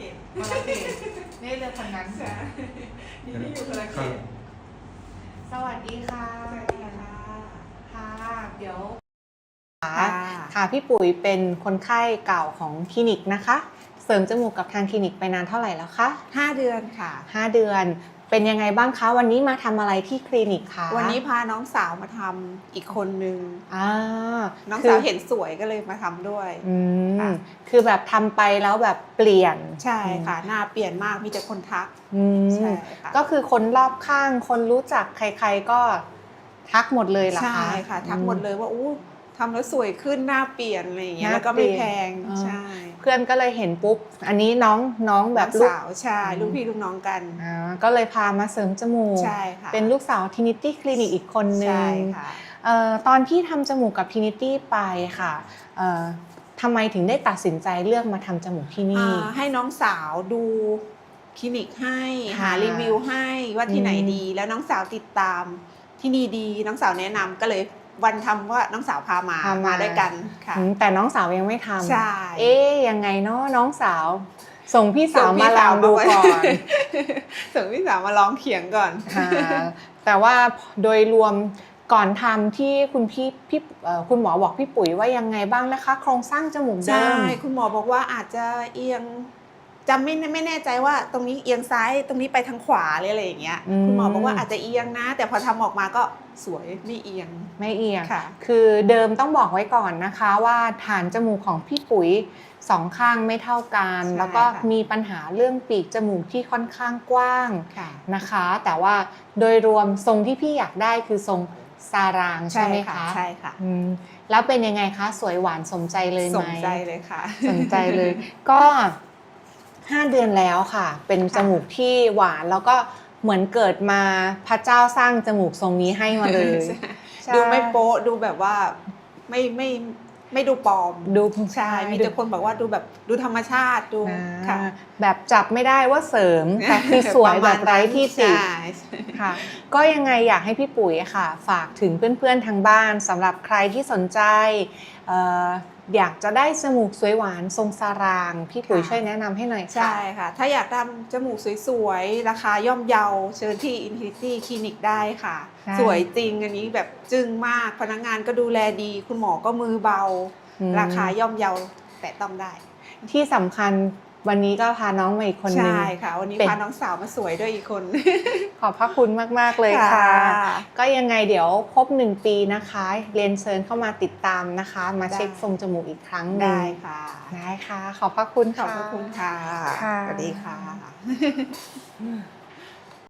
เขตคนละเขตนี่เรือคนนั้น ใช่นี่ที่อยู่คนละเขตสวัสดีค่ะสวัสดีค่ะ ค่ะ เดี๋ยวค่ะค่ะ พี่ปุ๋ยเป็นคนไข้เก่าของคลินิกนะคะ เสริมจมูกกับทางคลินิกไปนานเท่าไหร่แล้วคะห้าเดือนค่ะ 5 เดือน เป็นยังไงบ้างคะ วันนี้มาทำอะไรที่คลินิกคะวันนี้พาน้องสาวมาทำอีกคนนึงอ่าน้องคืสาวเห็นสวยก็เลยมาทำด้วยอืมค่ะคือแบบทำไปแล้วแบบเปลี่ยนใช่ค่ะหน้าเปลี่ยนมากมีแต่คนทักอืมใช่ค่ะก็คือคนรอบข้างคนรู้จักใคร ๆก็ทักหมดเลยเหรอคะใช่ค่ะ ทักหมดเลยว่าอู้ ทำแล้วสวยขึ้นหน้าเปลี่ยนอะไรอย่างเงี้ยหน้าแล้วก็ไม่เปลี่ยนแพงอ๋อใช่เพื่อนก็เลยเห็นปุ๊บ อันนี้น้องน้องแบบน้องลูกสาวใช่ลูกพี่ลูกน้องกันอ่าก็เลยพามาเสริมจมูก ใช่ค่ะเป็นลูกสาวทินิตี้คลินิกอีกคนนึใช่งค่ะ เอ่อตอนที่ทำจมูกกับทินิตี้ไปค่ะเอ่อทำไมถึงได้ตัดสินใจเลือกมาทำจมูกที่นี่ อ่าให้น้องสาวดูคลินิกให้ค่ะหารีวิวให้ว่าที่ไหนอืมดี แล้วน้องสาวติดตามที่นี่ดีน้องสาวแนะนำก็เลย วันทำว่าน้องสาวพามา มาด้วยกันค่ะอืมแต่น้องสาวยังไม่ทำใช่เอ๊ยยังไงเนาะน้องสาว ส่งพี่สาวส่งพี่มาลองดูก่อน ส่งพี่สาวมาลองเขียงก่อน อ่าแต่ว่าโดยรวมก่อนทำที่คุณพี่พี่เอ่อคุณหมอบอกพี่ปุ๋ยว่ายังไงบ้างนะคะ โครงสร้างจมูกเดิใช่ม คุณหมอบอกว่าอาจจะเอียง จำไม่ไม่แน่ใจว่าตรงนี้เอียงซ้ายตรงนี้ไปทางขวาหรืออะไรอย่างเงี้ยอืม คุณหมอบอกว่าอาจจะเอียงนะ แต่พอทำออกมาก็สวยไม่เอียงไม่เอียง ค่ะ คือเดิมต้องบอกไว้ก่อนนะคะว่าฐานจมูกของพี่ปุ๋ยสองข้างไม่เท่ากัน ใช่แล้วก็ค่ะ มีปัญหาเรื่องปีกจมูกที่ค่อนข้างกว้างค่ะ นะคะ แต่ว่าโดยรวมทรงที่พี่อยากได้คือทรงซารางใช่ไหมคะใช่ค่ะอืมแล้วเป็นยังไงคะ สวยหวานสมใจเลยไหม สนใจเลยค่ะ สนใจเลย ก็ 5 เดือนแล้วค่ะ เป็นจมูกที่หวานแล้วก็เหมือนเกิดมาพระเจ้าสร้างจมูกทรงนี้ให้มาเลยใช่ใช่ดูไม่โป๊ะดูแบบว่าไม่ไม่ไม่ดูปลอม ดูใช่มีแต่คนบอกว่าดูแบบดูธรรมชาติดูอ่าค่ะแบบจับไม่ได้ว่าเสริมแต่คือสวยแบบไร้ที่ติใช่ค่ะ ก็ยังไงอยากให้พี่ปุ๋ยค่ะ ฝากถึงเพื่อนๆทางบ้านสำหรับใครที่สนใจเอ่ออยากจะได้จมูกสวยหวานทรงสารางพี่ปุ๋ยช่วยแนะนำให้หน่อยค่ะ ใช่ค่ะ ถ้าอยากทำจมูกสวยๆ ราคาย่อมเยาเชิญที่ Infinity Clinic ได้ค่ะใช่สวยจริงอันนี้แบบจึ้งมากพนักงานก็ดูแลดี คุณหมอก็มือเบาอืมราคาย่อมเยาแต่ต้องได้ ที่สำคัญ วันนี้ก็พาน้องมาอีกคนหนึ่งใช่ค่ะ วันนี้เป็นพาน้องสาวมาสวยด้วยอีกคน ขอบพระคุณมากๆเลยค่ะค่ะ ก็ยังไงเดี๋ยวครบหนึ่งปีนะคะ เรียนเชิญเข้ามาติดตามนะคะ มาเช็คได้ทรงจมูกอีกครั้งหนึ่งได้ค่ะได้ค่ะ ขอบพระคุณขอบค่ะพระคุณค่ะค่ะสวัสดีค่ะ